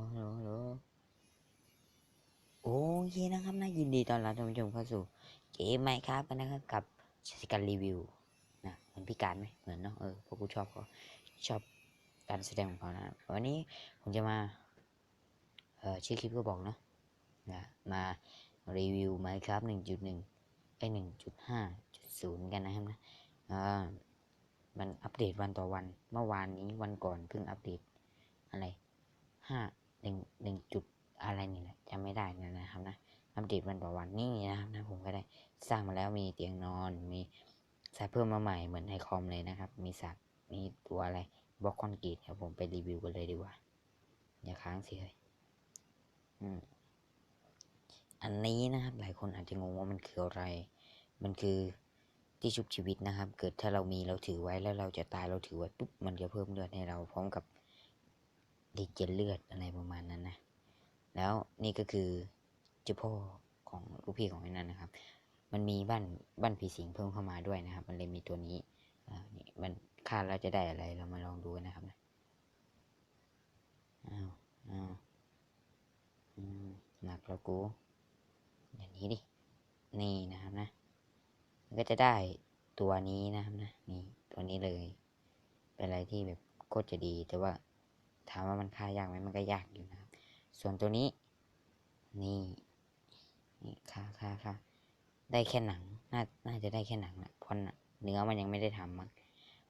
ฮัลโหลฮัลโหลโอเคนะครับนะยินดีต้อนรับท่านผู้ชมเข้าสู่เกมไมค์ครับกันนะครับกับชาการรีวิวนะเหมือนพี่การไหมเหมือนเนาะเออเพราะกูชอบเขาชอบการแสดงของเขานะวันนี้ผมจะมาเออชื่อคลิปก็บอกเนาะนะมารีวิวไมค์ครับหนึ่งจุดหนึ่งไอหนึ่งจุดห้าจุดศูนย์กันนะครับนะเอ่ามันอัปเดตวันต่อวันเมื่อวานนี้วันก่อนเพิ่งอัปเดตอะไรห้า หนึ่งหนึ่งจุดอะไรนี่แหละจำไม่ได้นะนะครับนะอัปเดตวันต่อวันนี่นะครับนะผมก็ได้สร้างมาแล้วมีเตียงนอน มีใส่เพิ่มมาใหม่เหมือนในคอมเลยนะครับ มีสัตว์มีตัวอะไรบล็อกคอนกรีตเดี๋ยวผมไปรีวิวกันเลยดีกว่า อย่าค้างสิเลยอืมอันนี้นะครับหลายคนอาจจะงงว่ามันคืออะไร มันคือที่ชุบชีวิตนะครับ เกิดถ้าเรามีเราถือไว้แล้วเราจะตายเราถือไว้ปุ๊บมันจะเพิ่มเลือดให้เราพร้อมกับ ดีเจนเลือดอะไรประมาณนั้นนะ แล้วนี่ก็คือเจ้าพ่อของลูกพี่ของไอ้นั่นนะครับ มันมีบ้านบ้านผีสิงเพิ่มเข้ามาด้วยนะครับ มันเลยมีตัวนี้อ่านี่มันคาดแล้วจะได้อะไรเรามาลองดูกันนะครับนะอ้าวอ้าวหนักแล้วกูอย่างนี้ดิ นี่นะครับนะ มันก็จะได้ตัวนี้นะครับนะ นี่ตัวนี้เลย เป็นอะไรที่แบบโคตรจะดีแต่ว่า ถามว่ามันค่ายากไหมมันก็ยากอยู่นะครับ ส่วนตัวนี้ นี่นี่ค่าค่าค่าได้แค่หนัง น่า น่าจะได้แค่หนังแหละเพราะเนื้อมันยังไม่ได้ทำมั้ง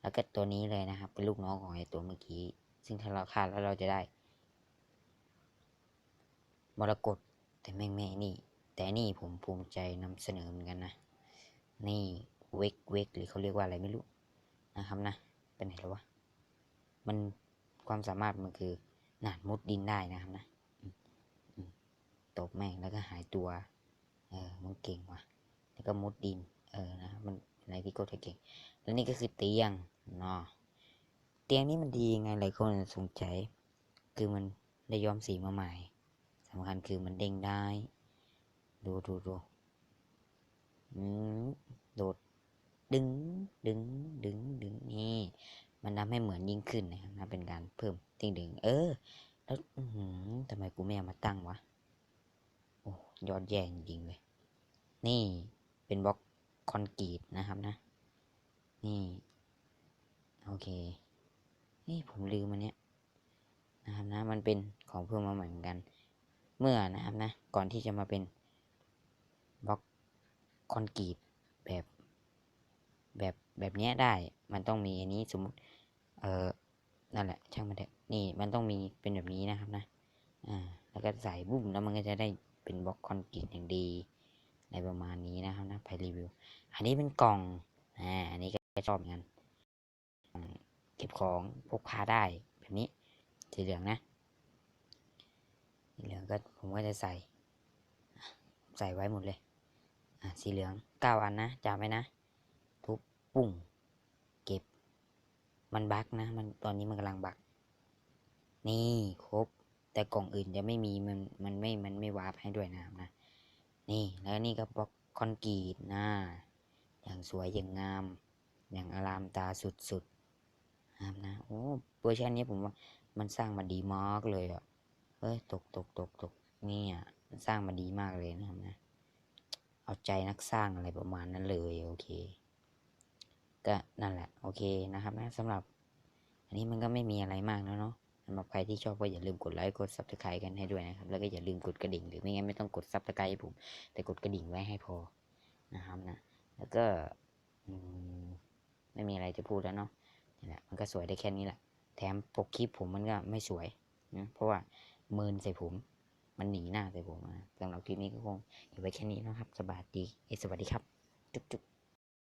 แล้วก็ตัวนี้เลยนะครับ เป็นลูกน้องของไอตัวเมื่อกี้ ซึ่งถ้าเราฆ่าแล้วเราจะได้มรกตแต่แม่งแม่นี่ แต่นี่ผมภูมิใจนำเสนอเหมือนกันนะ นี่เวกเวกหรือเขาเรียกว่าอะไรไม่รู้นะครับนะเป็นไหนแล้ววะ มัน ความสามารถมันคือหนาดมุดดินได้นะครับนะตบแม่งแล้วก็หายตัว เออมันเก่งว่ะ แล้วก็มุดดิน เออนะมันอะไรที่โคตรเก่ง แล้วนี่ก็คือเตียงเนาะเตียงนี้มันดียังไงหลายคนสงสัยคือมันได้ย้อมสีมาใหม่สำคัญคือมันเด้งได้ ดูดูดูอืมโดดดึงดึงดึงดึงนี่ มันทำให้เหมือนยิ่งขึ้นนะครับนะเป็นการเพิ่มติ้งดึง เออ แล้วทำไมกูไม่เอามาตั้งวะ โอ้ยอดแย่จริงเลย นี่เป็นบล็อกคอนกรีตนะครับนะ นี่โอเค นี่ผมลืมมันเนี้ยนะครับนะ มันเป็นของเพิ่มมาใหม่เหมือนกัน เมื่อนะครับนะ ก่อนที่จะมาเป็นบล็อกคอนกรีตแบบ แบบนี้ได้ มันต้องมีอันนี้สมมติ เออนั่นแหละ ช่างมันเถอะนี่มันต้องมีเป็นแบบนี้นะครับนะ อ่า แล้วก็ใส่บุ้มแล้วมันก็จะได้เป็นบล็อกคอนกรีตอย่างดีในประมาณนี้นะครับนะไปรีวิว อันนี้เป็นกล่อง อ่า อันนี้ก็ชอบเหมือนกันเก็บของพกพาได้แบบนี้ สีเหลืองนะ สีเหลืองก็ผมก็จะใส่ ใส่ไว้หมดเลย อ่าสีเหลืองเก้าอันนะจำไว้นะ ปุ่ง เก็บ มันบั๊กนะ มันตอนนี้มันกำลังบั๊กนี่ครบ แต่กล่องอื่นจะไม่มีมันมันไม่มันไม่วาร์ปให้ด้วยนะครับนะ นี่แล้วนี่ก็บล็อกคอนกรีตนะอย่างสวยอย่างงาม อย่างอารามตาสุดๆนะครับนะโอ้เวอร์ชันนี้ผมว่ามันสร้างมาดีมากเลยอะเฮ้ยตกตกตกตกนี่อะมันสร้างมาดีมากเลยนะครับนะ เอาใจนักสร้างอะไรประมาณนั้นเลย โอเค ก็นั่นแหละโอเคนะครับนะสำหรับ อันนี้มันก็ไม่มีอะไรมากแล้วเนาะสำหรับใครที่ชอบก็อย่าลืมกดไลค์กดซับสไครต์กันให้ด้วยนะครับ แล้วก็อย่าลืมกดกระดิ่งหรือไม่งั้นไม่ต้องกดซับสไครต์ให้ผม แต่กดกระดิ่งไว้ให้พอนะครับนะแล้วก็ไม่มีอะไรจะพูดแล้วเนาะนี่แหละมันก็สวยได้แค่นี้แหละ แถมปกคลิปผมมันก็ไม่สวยนะเพราะว่าเมินใส่ผมมันหนีหน้าใส่ผมนะสำหรับคลิปนี้ก็คงอยู่ไว้แค่นี้นะครับสบายดีสวัสดีครับ จุ๊บจุ๊บ